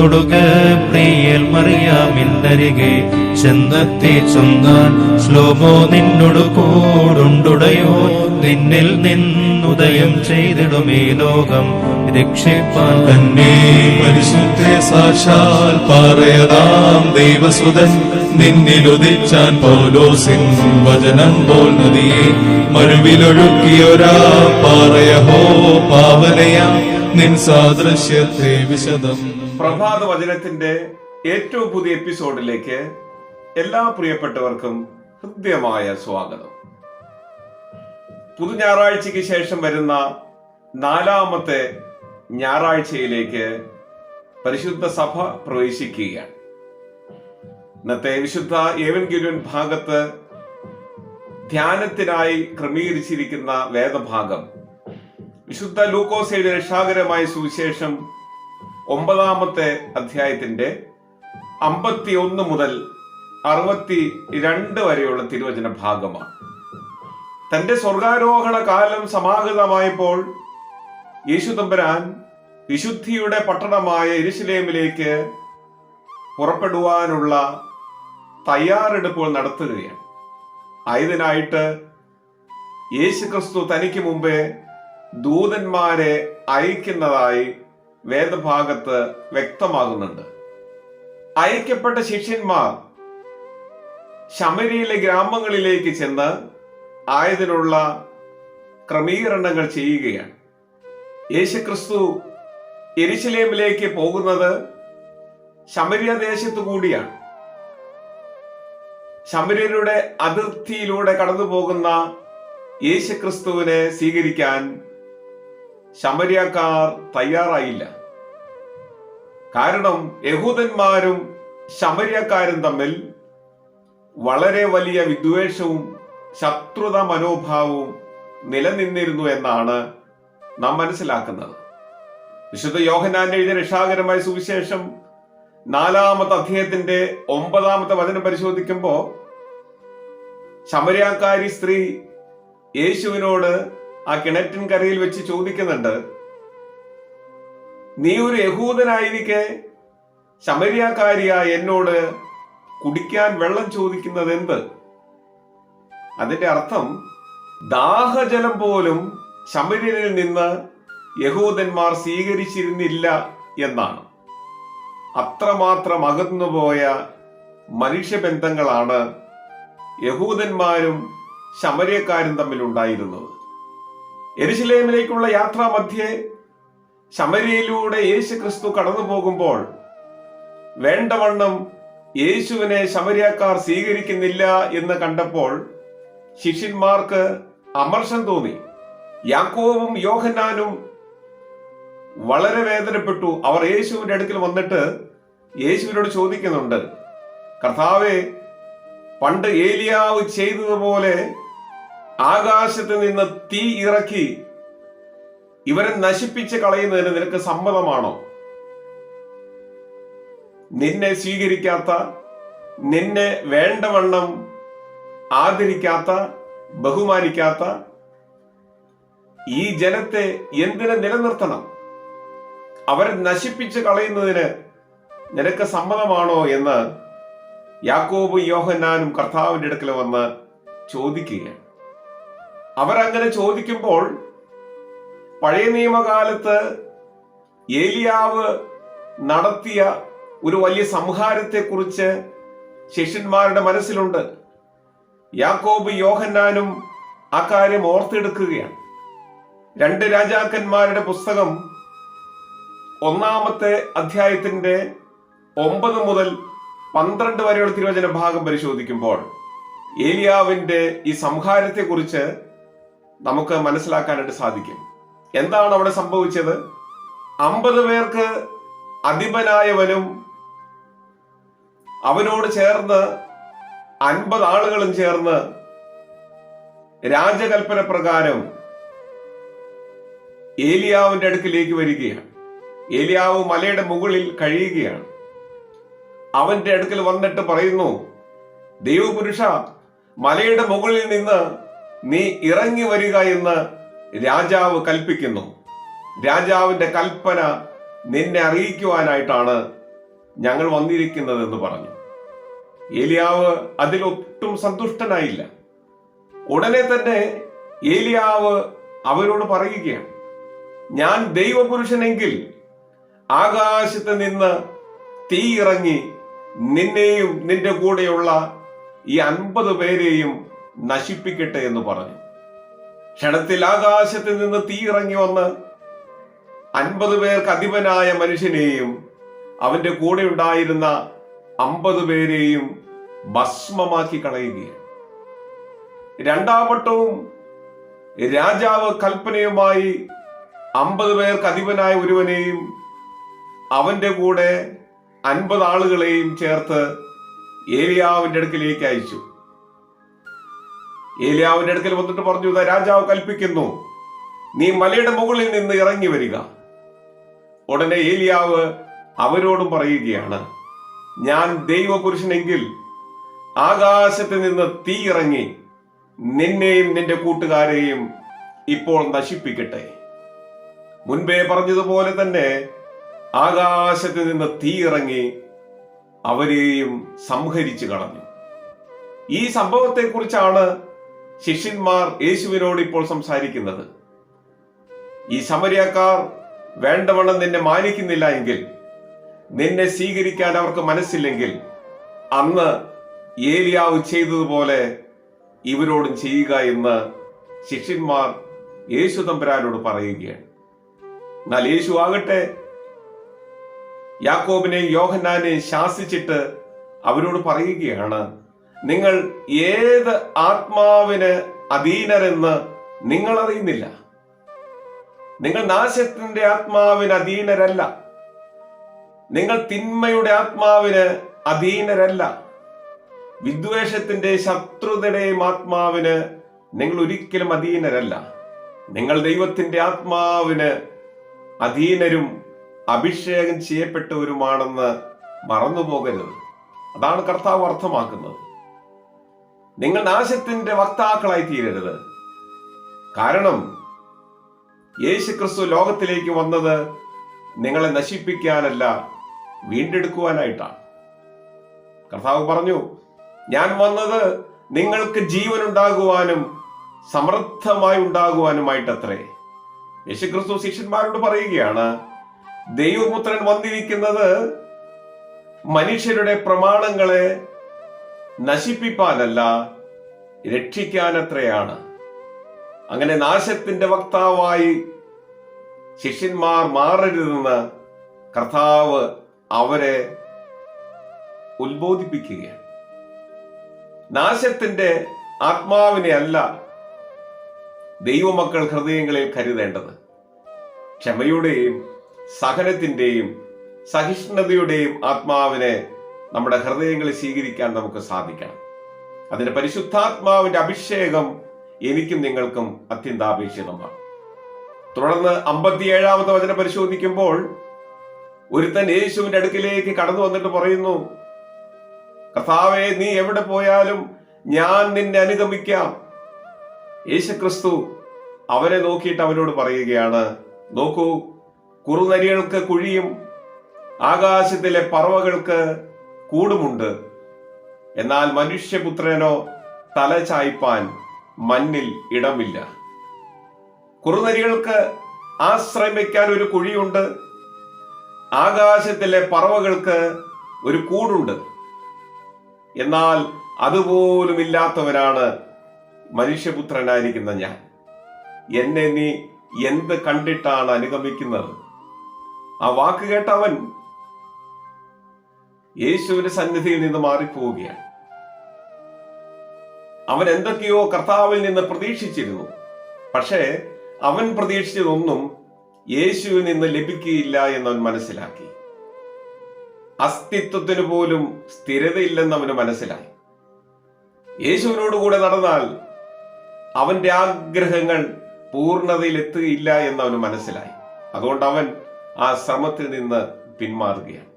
തൊടുക പ്രിയൽ മറിയാമിന്നരികെ ചെന്നെത്തി ചൊന്നാൻ ശ്ലോമോ നിന്നോട് കൂടുണ്ടുടയോ. നിന്നിൽ നിന്നുദയം ചെയ്തിടുമേ ലോകം രക്ഷിപ്പാൻ തന്നെ. പരിശുദ്ധ സാക്ഷാൽ പറയതാം ദൈവസുതൻ. നിന്നിലുദിച്ചാൻ പൗലോസിൻ വചനം പോൽ നദിയെ. മരുവിലൊഴുക്കിയൊരാ പറയഹോ പാവനയാ. നിൻ സാദൃശ്യത്തെ വിശദം. പ്രഭാത വചനത്തിന്റെ ഏറ്റവും പുതിയ എപ്പിസോഡിലേക്ക് എല്ലാ പ്രിയപ്പെട്ടവർക്കും ഹൃദ്യമായ സ്വാഗതം. പുതു ഞായറാഴ്ചയ്ക്ക് ശേഷം വരുന്ന നാലാമത്തെ ഞായറാഴ്ചയിലേക്ക് പരിശുദ്ധ സഭ പ്രവേശിക്കുകയാണ്. ഇന്നത്തെ വിശുദ്ധ ഏവൻഗിരുവൻ ഭാഗത്ത് ധ്യാനത്തിനായി ക്രമീകരിച്ചിരിക്കുന്ന വേദഭാഗം വിശുദ്ധ ലൂക്കോസയുടെ രക്ഷാകരമായ സുവിശേഷം ഒമ്പതാമത്തെ അധ്യായത്തിന്റെ അമ്പത്തി ഒന്ന് മുതൽ അറുപത്തി രണ്ട് വരെയുള്ള തിരുവചന ഭാഗമാണ്. തന്റെ സ്വർഗാരോഹണ കാലം സമാഹിതമായപ്പോൾ യേശു തമ്പുരാൻ വിശുദ്ധിയുടെ പട്ടണമായ ഇരുശിലേമിലേക്ക് പുറപ്പെടുവാനുള്ള തയ്യാറെടുപ്പുകൾ നടത്തുകയാണ്. ആയതിനായിട്ട് യേശു ക്രിസ്തു തനിക്ക് മുമ്പേ ദൂതന്മാരെ അയക്കുന്നതായി വേദഭാഗത്ത് വ്യക്തമാകുന്നുണ്ട്. അയക്കപ്പെട്ട ശിഷ്യന്മാർ ശമരിയിലെ ഗ്രാമങ്ങളിലേക്ക് ചെന്ന് ആയതിനുള്ള ക്രമീകരണങ്ങൾ ചെയ്യുകയാണ്. യേശുക്രിസ്തു എരിശിലേമിലേക്ക് പോകുന്നത് ശമരിയ ദേശത്തു കൂടിയാണ്. ശമര്യരുടെ അതിർത്തിയിലൂടെ കടന്നു പോകുന്ന യേശുക്രിസ്തുവിനെ സ്വീകരിക്കാൻ ശമരിയക്കാർ തയ്യാറായില്ല. കാരണം യഹൂദന്മാരും ശമര്യക്കാരും തമ്മിൽ വളരെ വലിയ വിദ്വേഷവും ശത്രുത മനോഭാവവും നിലനിന്നിരുന്നു എന്നാണ് നാം മനസ്സിലാക്കുന്നത്. വിശുദ്ധ യോഹനാന്റെ എഴുതിയ രക്ഷാകരമായ സുവിശേഷം നാലാമത്തെ അധ്യായത്തിന്റെ ഒമ്പതാമത്തെ വചനം പരിശോധിക്കുമ്പോൾ ശമര്യാക്കാരി സ്ത്രീ യേശുവിനോട് ആ കിണറ്റിൻ കരയിൽ വെച്ച് ചോദിക്കുന്നുണ്ട് നീ ഒരു യഹൂദനായിരിക്കെ ശമര്യാക്കാരിയായ എന്നോട് കുടിക്കാൻ വെള്ളം ചോദിക്കുന്നത് എന്ത്? അതിന്റെ അർത്ഥം ദാഹജലം പോലും ശമര്യനിൽ നിന്ന് യഹൂദന്മാർ സ്വീകരിച്ചിരുന്നില്ല എന്നാണ്. അത്രമാത്രം അകന്നുപോയ മനുഷ്യബന്ധങ്ങളാണ് യഹൂദന്മാരും ശമരിയക്കാരും തമ്മിൽ ഉണ്ടായിരുന്നത് യാത്രാ യാത്രാമധ്യേ ശമരിയയിലൂടെ യേശു ക്രിസ്തു കടന്നു പോകുമ്പോൾ വേണ്ടവണ്ണം യേശുവിനെ ശമരിയാക്കാർ സ്വീകരിക്കുന്നില്ല എന്ന് കണ്ടപ്പോൾ ശിഷ്യന്മാർക്ക് അമർഷം തോന്നി. യാക്കോവും യോഹന്നാനും വളരെ വേദനപ്പെട്ടു. അവർ യേശുവിന്റെ അടുക്കൽ വന്നിട്ട് യേശുവിനോട് ചോദിക്കുന്നുണ്ട് കർത്താവെ പണ്ട് ഏലിയാവ് ചെയ്തതുപോലെ ആകാശത്ത് നിന്ന് തീ ഇറക്കി ഇവരെ നശിപ്പിച്ച് കളയുന്നതിന് നിനക്ക് സമ്മതമാണോ? നിന്നെ സ്വീകരിക്കാത്ത നിന്നെ വേണ്ടവണ്ണം ആദരിക്കാത്ത ബഹുമാനിക്കാത്ത ഈ ജനത്തെ എന്തിനെ നിലനിർത്തണം? അവരെ നശിപ്പിച്ച് കളയുന്നതിന് നിനക്ക് സമ്മതമാണോ എന്ന് യാക്കോബ് യോഹന്നാനും കർത്താവിന്റെ അടുക്കൽ വന്ന് ചോദിക്കുകയാണ്. അവരങ്ങനെ ചോദിക്കുമ്പോൾ പഴയ നിയമകാലത്ത് ഏലിയാവ് നടത്തിയ ഒരു വലിയ സംഹാരത്തെക്കുറിച്ച് ശിഷ്യന്മാരുടെ മനസ്സിലുണ്ട്. യാക്കോബ് യോഹന്നാനും ആ കാര്യം ഓർത്തെടുക്കുകയാണ്. രണ്ട് രാജാക്കന്മാരുടെ പുസ്തകം ഒന്നാമത്തെ അധ്യായത്തിന്റെ ഒമ്പത് മുതൽ പന്ത്രണ്ട് വരെയുള്ള തിരുവചന ഭാഗം പരിശോധിക്കുമ്പോൾ ഏലിയാവിന്റെ ഈ സംഹാരത്തെക്കുറിച്ച് നമുക്ക് മനസ്സിലാക്കാനായിട്ട് സാധിക്കും. എന്താണ് അവിടെ സംഭവിച്ചത്? അമ്പത് പേർക്ക് അധിപനായവനും അവനോട് ചേർന്ന് അൻപത് ആളുകളും ചേർന്ന് രാജകൽപ്പന പ്രകാരം ഏലിയാവിന്റെ അടുക്കിലേക്ക് വരികയാണ്. ഏലിയാവ് മലയുടെ മുകളിൽ കഴിയുകയാണ്. അവന്റെ അടുക്കൽ വന്നിട്ട് പറയുന്നു ദൈവപുരുഷ മലയുടെ മുകളിൽ നിന്ന് നീ ഇറങ്ങി വരിക എന്ന് രാജാവ് കൽപ്പിക്കുന്നു. രാജാവിന്റെ കൽപ്പന നിന്നെ അറിയിക്കുവാനായിട്ടാണ് ഞങ്ങൾ വന്നിരിക്കുന്നതെന്ന് പറഞ്ഞു. ഏലിയാവ് അതിലൊട്ടും സന്തുഷ്ടനായില്ല. ഉടനെ തന്നെ ഏലിയാവ് അവരോട് പറയുകയാണ് ഞാൻ ദൈവപുരുഷനെങ്കിൽ ആകാശത്ത് നിന്ന് തീ ഇറങ്ങി നിന്നെയും നിന്റെ കൂടെയുള്ള ഈ അൻപത് പേരെയും നശിപ്പിക്കട്ടെ എന്ന് പറഞ്ഞു. ക്ഷണത്തിൽ ആകാശത്ത് നിന്ന് തീ ഇറങ്ങി വന്ന് അൻപത് പേർക്ക് അധിപനായ മനുഷ്യനെയും അവന്റെ കൂടെ ഉണ്ടായിരുന്ന അമ്പത് പേരെയും ഭസ്മമാക്കി കളയുകയാണ്. രണ്ടാം വട്ടവും രാജാവ് കൽപ്പനയുമായി അമ്പത് പേർക്ക് അധിപനായ ഒരുവനെയും അവന്റെ കൂടെ അൻപത് ആളുകളെയും ചേർത്ത് ഏലിയാവിന്റെ അടുക്കിലേക്ക് അയച്ചു. ഏലിയാവിന്റെ അടുക്കൽ വന്നിട്ട് പറഞ്ഞു "ഇതാ രാജാവ് കൽപ്പിക്കുന്നു. നീ മലയുടെ മുകളിൽ നിന്ന് ഇറങ്ങി വരിക. ഉടനെ ഏലിയാവ് അവരോടും പറയുകയാണ് ഞാൻ ദൈവപുരുഷനെങ്കിൽ ആകാശത്ത് നിന്ന് തീ ഇറങ്ങി നിന്നെയും നിന്റെ കൂട്ടുകാരെയും ഇപ്പോൾ നശിപ്പിക്കട്ടെ. മുൻപേ പറഞ്ഞതുപോലെ തന്നെ ആകാശത്ത് നിന്ന് തീ ഇറങ്ങി അവരെയും സംഹരിച്ചു കളഞ്ഞു. ഈ സംഭവത്തെക്കുറിച്ചാണ് ശിഷ്യന്മാർ യേശുവിനോട് ഇപ്പോൾ സംസാരിക്കുന്നത്. ഈ സമരിയക്കാർ വേണ്ടവണ്ണം നിന്നെ മാനിക്കുന്നില്ല എങ്കിൽ നിന്നെ സ്വീകരിക്കാൻ അവർക്ക് മനസ്സില്ലെങ്കിൽ അന്ന് ഏലിയാവ് ചെയ്തതുപോലെ ഇവരോടും ചെയ്യുക എന്ന് ശിഷ്യന്മാർ യേശു തമ്പുരാനോട് പറയുകയാണ്. എന്നാൽ യേശു ആകട്ടെ യാക്കോബിനെയും യോഹന്നാനെയും ശാസിച്ചിട്ട് അവരോട് പറയുകയാണ് നിങ്ങൾ ഏത് ആത്മാവിന് അധീനരെന്ന് നിങ്ങൾ അറിയുന്നില്ല നിങ്ങൾ നാശത്തിന്റെ ആത്മാവിന് അധീനരല്ല. നിങ്ങൾ തിന്മയുടെ ആത്മാവിന് അധീനരല്ല. വിദ്വേഷത്തിന്റെ ശത്രുതയുടെയും ആത്മാവിന് നിങ്ങൾ ഒരിക്കലും അധീനരല്ല. നിങ്ങൾ ദൈവത്തിന്റെ ആത്മാവിന് അധീനരും അഭിഷേകം ചെയ്യപ്പെട്ടവരുമാണെന്ന് മറന്നുപോകരുത്. അതാണ് കർത്താവ് അർത്ഥമാക്കുന്നത്. നിങ്ങൾ നാശത്തിന്റെ വക്താക്കളായി തീരരുത്. കാരണം യേശു ക്രിസ്തു ലോകത്തിലേക്ക് വന്നത് നിങ്ങളെ നശിപ്പിക്കാനല്ല വീണ്ടെടുക്കുവാനായിട്ടാണ്. കർത്താവ് പറഞ്ഞു ഞാൻ വന്നത് നിങ്ങൾക്ക് ജീവൻ ഉണ്ടാകുവാനും സമൃദ്ധമായി ഉണ്ടാകുവാനുമായിട്ടത്രേ. യേശുക്രിസ്തു ശിഷ്യന്മാരോട് പറയുകയാണ് ദൈവപുത്രൻ വന്നിരിക്കുന്നത് മനുഷ്യരുടെ പ്രമാണങ്ങളെ നശിപ്പിപ്പാനല്ല രക്ഷിക്കാനത്രയാണ്. അങ്ങനെ നാശത്തിന്റെ വക്താവായി ശിഷ്യന്മാർ മാറരുതെന്ന് കർത്താവ് അവരെ ഉത്ബോധിപ്പിക്കുകയാണ്. നാശത്തിന്റെ ആത്മാവിനെ അല്ല ദൈവമക്കൾ ഹൃദയങ്ങളിൽ കരുതേണ്ടത്. ക്ഷമയുടെയും സഹനത്തിന്റെയും സഹിഷ്ണുതയുടെയും ആത്മാവിനെ നമ്മുടെ ഹൃദയങ്ങളിൽ സ്വീകരിക്കാൻ നമുക്ക് സാധിക്കണം. അതിന്റെ പരിശുദ്ധാത്മാവിന്റെ അഭിഷേകം എനിക്കും നിങ്ങൾക്കും അത്യന്താപേക്ഷിതമാണ്. തുടർന്ന് അമ്പത്തിയേഴാമത്തെ വചനം പരിശോധിക്കുമ്പോൾ ഒരുത്തൻ യേശുവിന്റെ അടുക്കിലേക്ക് കടന്നു വന്നിട്ട് പറയുന്നു കർത്താവെ നീ എവിടെ പോയാലും ഞാൻ നിന്നെ അനുഗമിക്കാം. യേശുക്രിസ്തു അവനെ നോക്കിയിട്ട് അവനോട് പറയുകയാണ് നോക്കൂ കുറുനരികൾക്ക് കുഴിയും ആകാശത്തിലെ പറവകൾക്ക് കൂടുമുണ്ട്. എന്നാൽ മനുഷ്യപുത്രനോ തല ചായ്പാൻ മണ്ണിൽ ഇടമില്ല. കുറുനരികൾക്ക് ആശ്രയം വയ്ക്കാൻ ഒരു കുഴിയുണ്ട് ആകാശത്തിലെ പറവകൾക്ക് ഒരു കൂടുണ്ട്. എന്നാൽ അതുപോലും ഇല്ലാത്തവരാണ് മനുഷ്യപുത്രനായിരിക്കുന്ന ഞാൻ. എന്നെ നീ എന്ത് കണ്ടിട്ടാണ് അനുഗമിക്കുന്നത്? ആ വാക്ക് കേട്ടവൻ യേശുവിന്റെ സന്നിധിയിൽ നിന്ന് മാറിപ്പോവുകയാണ്. അവൻ എന്തൊക്കെയോ കർത്താവിൽ നിന്ന് പ്രതീക്ഷിച്ചിരുന്നു. പക്ഷേ അവൻ പ്രതീക്ഷിച്ചതൊന്നും യേശുവിൽ നിന്ന് ലഭിക്കുകയില്ല എന്നവൻ മനസ്സിലാക്കി. അസ്തിത്വത്തിന് പോലും സ്ഥിരതയില്ലെന്ന് അവന് മനസ്സിലായി. യേശുവിനോട് കൂടെ നടന്നാൽ അവന്റെ ആഗ്രഹങ്ങൾ പൂർണതയിൽ എത്തുകയില്ല എന്ന് അവന് മനസ്സിലായി. അതുകൊണ്ട് അവൻ ആ ശ്രമത്തിൽ നിന്ന് പിന്മാറുകയാണ്.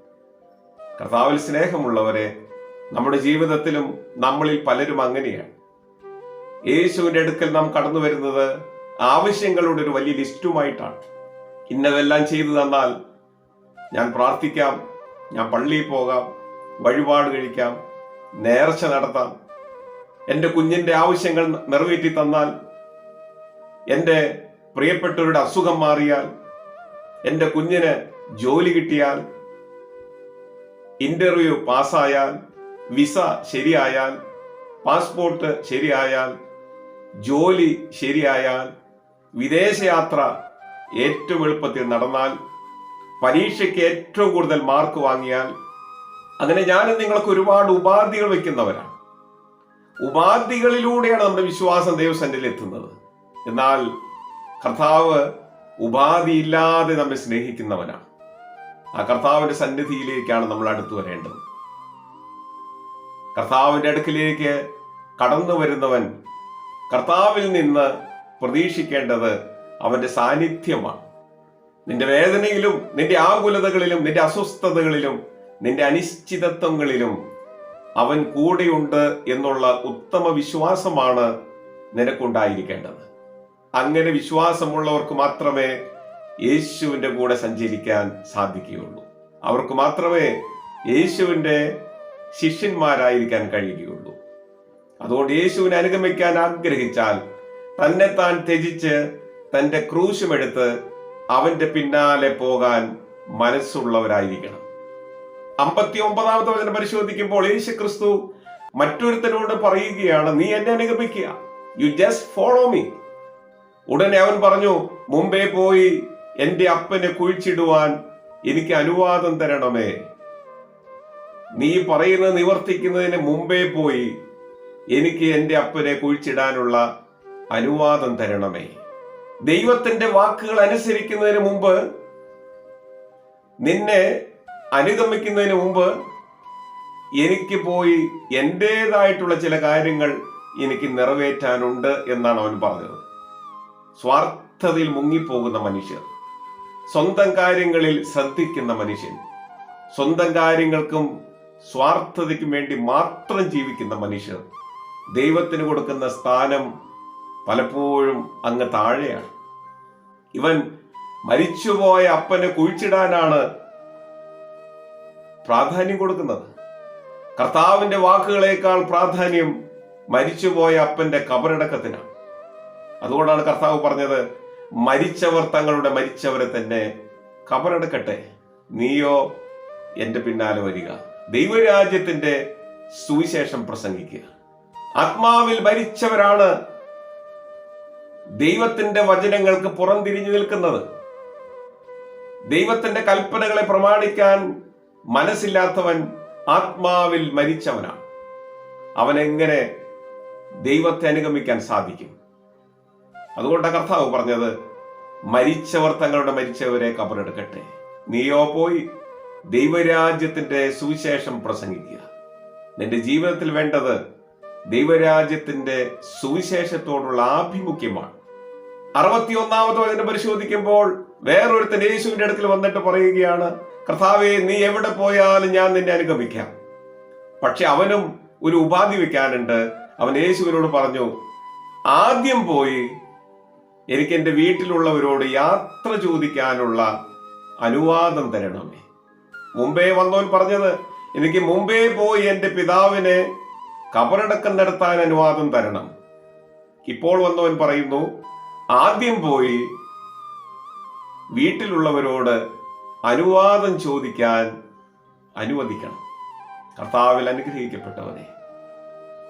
കർത്താവിൽ സ്നേഹമുള്ളവരെ നമ്മുടെ ജീവിതത്തിലും നമ്മളിൽ പലരും അങ്ങനെയാണ്. യേശുവിന്റെ അടുക്കൽ നാം കടന്നു വരുന്നത് ആവശ്യങ്ങളുടെ ഒരു വലിയ ലിസ്റ്റുമായിട്ടാണ്. ഇന്നതെല്ലാം ചെയ്തു തന്നാൽ ഞാൻ പ്രാർത്ഥിക്കാം ഞാൻ പള്ളിയിൽ പോകാം വഴിപാട് കഴിക്കാം നേർച്ച നടത്താം. എന്റെ കുഞ്ഞിന്റെ ആവശ്യങ്ങൾ നിറവേറ്റി തന്നാൽ എന്റെ പ്രിയപ്പെട്ടവരുടെ അസുഖം മാറിയാൽ എന്റെ കുഞ്ഞിന് ജോലി കിട്ടിയാൽ ഇന്റർവ്യൂ പാസ്സായാൽ വിസ ശരിയായാൽ പാസ്പോർട്ട് ശരിയായാൽ ജോലി ശരിയായാൽ വിദേശയാത്ര ഏറ്റവും എളുപ്പത്തിൽ നടന്നാൽ പരീക്ഷയ്ക്ക് ഏറ്റവും കൂടുതൽ മാർക്ക് വാങ്ങിയാൽ അങ്ങനെ ഞാനും നിങ്ങൾക്ക് ഒരുപാട് ഉപാധികൾ വെക്കുന്നവരാണ് ഉപാധികളിലൂടെയാണ് നമ്മുടെ വിശ്വാസം ദൈവസന്നിധിയിൽ എത്തുന്നത്. എന്നാൽ കർത്താവ് ഉപാധിയില്ലാതെ നമ്മെ സ്നേഹിക്കുന്നവനാണ്. ആ കർത്താവിന്റെ സന്നിധിയിലേക്കാണ് നമ്മൾ അടുത്തു വരേണ്ടത്. കർത്താവിന്റെ അടുക്കിലേക്ക് കടന്നു വരുന്നവൻ കർത്താവിൽ നിന്ന് പ്രതീക്ഷിക്കേണ്ടത് അവന്റെ സാന്നിധ്യമാണ്. നിന്റെ വേദനയിലും നിന്റെ ആകുലതകളിലും നിന്റെ അസ്വസ്ഥതകളിലും നിന്റെ അനിശ്ചിതത്വങ്ങളിലും അവൻ കൂടെയുണ്ട് എന്നുള്ള ഉത്തമ വിശ്വാസമാണ് നിനക്കുണ്ടായിരിക്കേണ്ടത്. അങ്ങനെ വിശ്വാസമുള്ളവർക്ക് മാത്രമേ യേശുവിന്റെ കൂടെ സഞ്ചരിക്കാൻ സാധിക്കുകയുള്ളൂ. അവർക്ക് മാത്രമേ യേശുവിന്റെ ശിഷ്യന്മാരായിരിക്കാൻ കഴിയുകയുള്ളൂ. അതുകൊണ്ട് യേശുവിനെ അനുഗമിക്കാൻ ആഗ്രഹിച്ചാൽ തന്നെ താൻ ത്യജിച്ച് തന്റെ ക്രൂശുമെടുത്ത് അവന്റെ പിന്നാലെ പോകാൻ മനസ്സുള്ളവരായിരിക്കണം. അമ്പത്തി ഒമ്പതാമത്തെ വചനം പരിശോധിക്കുമ്പോൾ യേശു ക്രിസ്തു മറ്റൊരുത്തരോട് പറയുകയാണ് നീ എന്നെ അനുഗമിക്കുക. യു ജസ്റ്റ് ഫോളോ മീ ഉടനെ അവൻ പറഞ്ഞു മുമ്പേ പോയി എന്റെ അപ്പനെ കുഴിച്ചിടുവാൻ എനിക്ക് അനുവാദം തരണമേ. നീ പറയുന്നത് നിവർത്തിക്കുന്നതിന് മുമ്പേ പോയി എനിക്ക് എന്റെ അപ്പനെ കുഴിച്ചിടാനുള്ള അനുവാദം തരണമേ. ദൈവത്തിന്റെ വാക്കുകൾ അനുസരിക്കുന്നതിന് മുമ്പ് നിന്നെ അനുഗമിക്കുന്നതിന് മുമ്പ് എനിക്ക് പോയി എന്റെതായിട്ടുള്ള ചില കാര്യങ്ങൾ എനിക്ക് നിറവേറ്റാനുണ്ട് എന്നാണ് അവൻ പറഞ്ഞത്. സ്വാർത്ഥതയിൽ മുങ്ങിപ്പോകുന്ന മനുഷ്യർ സ്വന്തം കാര്യങ്ങളിൽ ശ്രദ്ധിക്കുന്ന മനുഷ്യൻ സ്വന്തം കാര്യങ്ങൾക്കും സ്വാർത്ഥതയ്ക്കും വേണ്ടി മാത്രം ജീവിക്കുന്ന മനുഷ്യർ ദൈവത്തിന് കൊടുക്കുന്ന സ്ഥാനം പലപ്പോഴും അങ്ങ് താഴെയാണ്. ഇവൻ മരിച്ചുപോയ അപ്പനെ കുഴിച്ചിടാനാണ് പ്രാധാന്യം കൊടുക്കുന്നത്. കർത്താവിന്റെ വാക്കുകളേക്കാൾ പ്രാധാന്യം മരിച്ചുപോയ അപ്പന്റെ കബറടക്കത്തിനാണ്. അതുകൊണ്ടാണ് കർത്താവ് പറഞ്ഞത് മരിച്ചവർ തങ്ങളുടെ മരിച്ചവരെ തന്നെ കബറടക്കട്ടെ. നീയോ എന്റെ പിന്നാലെ വരിക. ദൈവരാജ്യത്തിന്റെ സുവിശേഷം പ്രസംഗിക്കുക. ആത്മാവിൽ മരിച്ചവരാണ് ദൈവത്തിന്റെ വചനങ്ങൾക്ക് പുറംതിരിഞ്ഞു നിൽക്കുന്നത്. ദൈവത്തിന്റെ കൽപ്പനകളെ പ്രമാണിക്കാൻ മനസ്സില്ലാത്തവൻ ആത്മാവിൽ മരിച്ചവനാണ്. അവൻ എങ്ങനെ ദൈവത്തെ അനുഗമിക്കാൻ സാധിക്കും? അതുകൊണ്ടാണ് കർത്താവ് പറഞ്ഞത് മരിച്ചവർ തങ്ങളുടെ മരിച്ചവരെ കബറെടുക്കട്ടെ. നീയോ പോയി ദൈവരാജ്യത്തിന്റെ സുവിശേഷം പ്രസംഗിക്കുക. നിന്റെ ജീവിതത്തിൽ വേണ്ടത് ദൈവരാജ്യത്തിന്റെ സുവിശേഷത്തോടുള്ള ആഭിമുഖ്യമാണ്. അറുപത്തിയൊന്നാമത് വചനം പരിശോധിക്കുമ്പോൾ വേറൊരുത്തൻ യേശുവിന്റെ അടുക്കൽ വന്നിട്ട് പറയുകയാണ് കർത്താവെ നീ എവിടെ പോയാലും ഞാൻ നിന്നെ അനുഗമിക്കാം. പക്ഷെ അവനും ഒരു ഉപാധി വെക്കാനുണ്ട് അവൻ യേശുവിനോട് പറഞ്ഞു ആദ്യം പോയി എനിക്ക് എന്റെ വീട്ടിലുള്ളവരോട് യാത്ര ചോദിക്കാനുള്ള അനുവാദം തരണമേ. മുമ്പേ വന്നവൻ പറഞ്ഞത് എനിക്ക് മുമ്പേ പോയി എന്റെ പിതാവിനെ കബറടക്കം നടത്താൻ അനുവാദം തരണം. ഇപ്പോൾ വന്നവൻ പറയുന്നു ആദ്യം പോയി വീട്ടിലുള്ളവരോട് അനുവാദം ചോദിക്കാൻ അനുവദിക്കണം. കർത്താവിൽ അനുഗ്രഹിക്കപ്പെട്ടവനെ.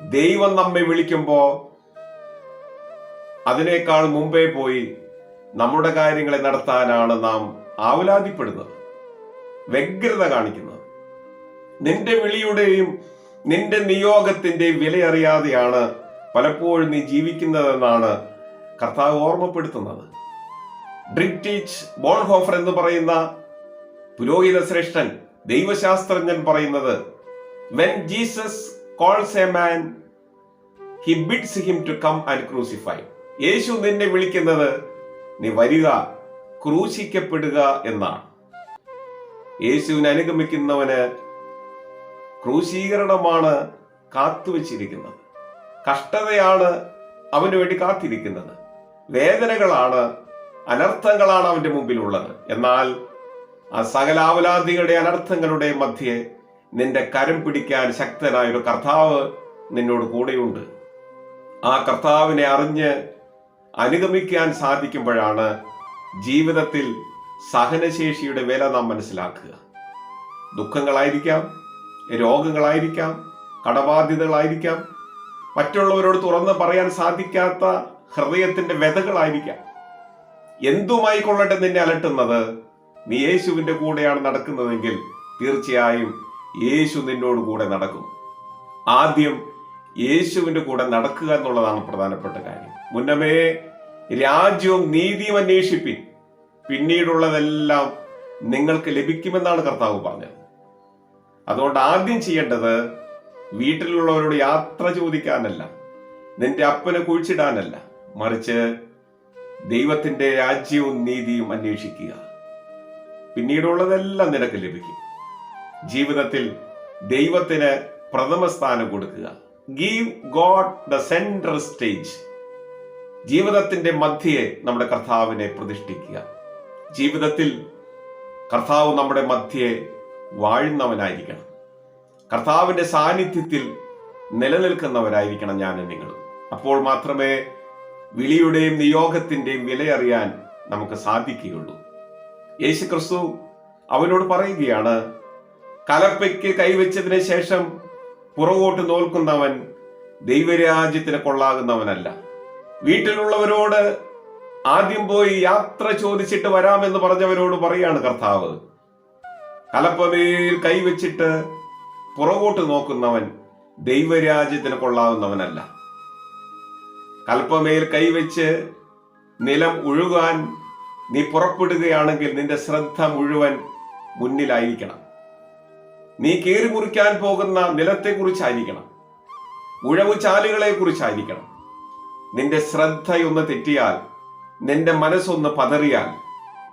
ദൈവം നമ്മെ വിളിക്കുമ്പോൾ അതിനേക്കാൾ മുമ്പേ പോയി നമ്മുടെ കാര്യങ്ങളെ നടത്താനാണ് നാം ആവലാതിപ്പെടുന്നത്. വ്യഗ്രത കാണിക്കുന്നത്. നിന്റെ വിളിയുടെയും നിന്റെ നിയോഗത്തിന്റെയും വിലയറിയാതെയാണ് പലപ്പോഴും നീ ജീവിക്കുന്നതെന്നാണ് കർത്താവ് ഓർമ്മപ്പെടുത്തുന്നത്. ബ്രിട്ടീഷ് ബോൺഹോഫർ എന്ന് പറയുന്ന പുരോഹിത ശ്രേഷ്ഠൻ ദൈവശാസ്ത്രജ്ഞൻ പറയുന്നത് when Jesus calls a man he bids him to come and crucify യേശു നിന്നെ വിളിക്കുന്നത് നീ വരിക ക്രൂശിക്കപ്പെടുക എന്നാണ്. യേശുവിനെ അനുഗമിക്കുന്നവന് ക്രൂശീകരണമാണ് കാത്തുവച്ചിരിക്കുന്നത്. കഷ്ടതയാണ് അവന് വേണ്ടി കാത്തിരിക്കുന്നത്. വേദനകളാണ് അനർത്ഥങ്ങളാണ് അവന്റെ മുമ്പിലുള്ളത്. എന്നാൽ ആ സകലാവലാദികളുടെ അനർത്ഥങ്ങളുടെ മധ്യേ നിന്റെ കരം പിടിക്കാൻ ശക്തനായ ഒരു കർത്താവ് നിന്നോട് കൂടെയുണ്ട്. ആ കർത്താവിനെ അറിഞ്ഞ് അനുഗമിക്കാൻ സാധിക്കുമ്പോഴാണ് ജീവിതത്തിൽ സഹനശേഷിയുടെ വില നാം മനസ്സിലാക്കുക. ദുഃഖങ്ങളായിരിക്കാം രോഗങ്ങളായിരിക്കാം കടബാധ്യതകളായിരിക്കാം മറ്റുള്ളവരോട് തുറന്ന് പറയാൻ സാധിക്കാത്ത ഹൃദയത്തിന്റെ വ്യതകളായിരിക്കാം. എന്തുമായി കൊള്ളട്ടെ നിന്നെ അലട്ടുന്നത്? നീ യേശുവിന്റെ കൂടെയാണ് നടക്കുന്നതെങ്കിൽ തീർച്ചയായും യേശു നിന്നോട് കൂടെ നടക്കും. ആദ്യം യേശുവിന്റെ കൂടെ നടക്കുക എന്നുള്ളതാണ് പ്രധാനപ്പെട്ട കാര്യം. മുന്നമേ രാജ്യവും നീതിയും അന്വേഷിപ്പിൻ. പിന്നീടുള്ളതെല്ലാം നിങ്ങൾക്ക് ലഭിക്കുമെന്നാണ് കർത്താവ് പറഞ്ഞത്. അതുകൊണ്ട് ആദ്യം ചെയ്യേണ്ടത് വീട്ടിലുള്ളവരോട് യാത്ര ചോദിക്കാനല്ല. നിന്റെ അപ്പനെ കുഴിച്ചിടാനല്ല. മറിച്ച് ദൈവത്തിന്റെ രാജ്യവും നീതിയും അന്വേഷിക്കുക. പിന്നീടുള്ളതെല്ലാം നിനക്ക് ലഭിക്കും. ജീവിതത്തിൽ ദൈവത്തിന് പ്രഥമ സ്ഥാനം കൊടുക്കുക. Give God the central stage ജീവിതത്തിന്റെ മധ്യയെ നമ്മുടെ കർത്താവിനെ പ്രതിഷ്ഠിക്കുക. ജീവിതത്തിൽ കർത്താവ് നമ്മുടെ മധ്യയെ വാഴുന്നവനായിരിക്കണം. കർത്താവിന്റെ സാന്നിധ്യത്തിൽ നിലനിൽക്കുന്നവരായിരിക്കണം ഞാൻ നിങ്ങൾ അപ്പോൾ മാത്രമേ വിളിയുടെയും നിയോഗത്തിന്റെയും വിലയറിയാൻ നമുക്ക് സാധിക്കുകയുള്ളൂ. യേശു ക്രിസ്തു അവനോട് പറയുകയാണ് കലപ്പയ്ക്ക് കൈവച്ചതിന് ശേഷം പുറകോട്ട് നോൽക്കുന്നവൻ ദൈവരാജ്യത്തിന് കൊള്ളാകുന്നവനല്ല. വീട്ടിലുള്ളവരോട് ആദ്യം പോയി യാത്ര ചോദിച്ചിട്ട് വരാമെന്ന് പറഞ്ഞവരോട് പറയാണ് കർത്താവ്. കലപ്പമേൽ കൈവച്ചിട്ട് പുറകോട്ട് നോക്കുന്നവൻ ദൈവരാജ്യത്തിന് കൊള്ളാവുന്നവനല്ല. കൽപ്പമേൽ കൈവച്ച് നിലം ഉഴുകാൻ നീ പുറപ്പെടുകയാണെങ്കിൽ നിന്റെ ശ്രദ്ധ മുഴുവൻ മുന്നിലായിരിക്കണം. നീ കീറി മുറിക്കാൻ പോകുന്ന നിലത്തെക്കുറിച്ചായിരിക്കണം. ഉഴവു ചാലുകളെ കുറിച്ചായിരിക്കണം നിന്റെ ശ്രദ്ധയൊന്ന് തെറ്റിയാൽ നിന്റെ മനസ്സൊന്ന് പതറിയാൽ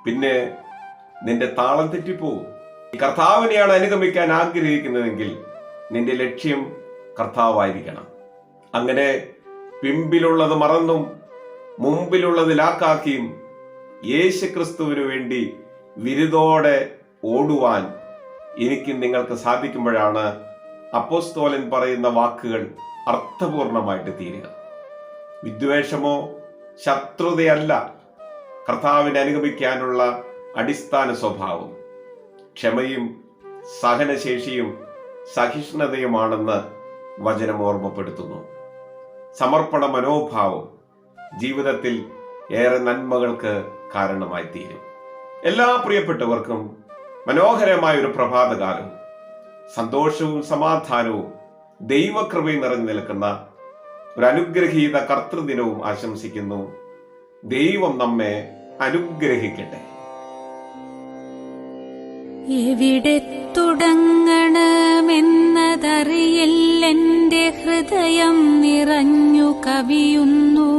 പിന്നെ നിന്റെ താളം തെറ്റിപ്പോകും കർത്താവിനെയാണ് അനുഗമിക്കാൻ ആഗ്രഹിക്കുന്നതെങ്കിൽ നിന്റെ ലക്ഷ്യം കർത്താവായിരിക്കണം. അങ്ങനെ പിമ്പിലുള്ളത് മറന്നും മുമ്പിലുള്ളത് ലാക്കാക്കിയും യേശുക്രിസ്തുവിനു വേണ്ടി വിരുദോടെ ഓടുവാൻ എനിക്ക് നിങ്ങൾക്ക് സാധിക്കുമ്പോഴാണ് അപ്പോസ്തോലൻ പറയുന്ന വാക്കുകൾ അർത്ഥപൂർണമായിട്ട് തീരുക. വിദ്വേഷമോ ശത്രുതയല്ല കർത്താവിനെ അനുഗമിക്കാനുള്ള അടിസ്ഥാന സ്വഭാവം. ക്ഷമയും സഹനശേഷിയും സഹിഷ്ണുതയുമാണെന്ന് വചനം ഓർമ്മപ്പെടുത്തുന്നു. സമർപ്പണ മനോഭാവം ജീവിതത്തിൽ ഏറെ നന്മകൾക്ക് കാരണമായി തീരും എല്ലാ പ്രിയപ്പെട്ടവർക്കും മനോഹരമായ ഒരു പ്രഭാതകാലം. സന്തോഷവും സമാധാനവും ദൈവകൃപയും നിറഞ്ഞു നിൽക്കുന്ന ഒരു അനുഗ്രഹീത കർത്തൃദിനവും ആശംസിക്കുന്നു. ദൈവം നമ്മെ അനുഗ്രഹിക്കട്ടെ. എവിടെ തുടങ്ങണമെന്നതറിയില്ലെന്റെ ഹൃദയം നിറഞ്ഞു കവിയുന്നു.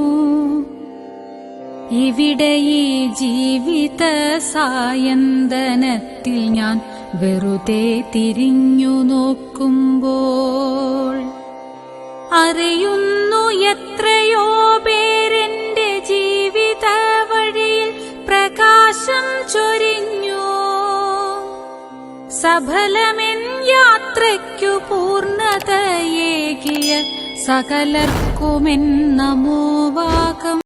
ഇവിടെ ഈ ജീവിത സായന്തനത്തിൽ ഞാൻ വെറുതെ തിരിഞ്ഞു നോക്കുമ്പോൾ അറിയുന്നു എത്രയോ പേരെന്റെ ജീവിത വഴിയിൽ പ്രകാശം ചൊരിഞ്ഞു. സഫലമെൻ യാത്രയ്ക്കു പൂർണതയേകിയ സകലർക്കുമെന്ന നമോവാകം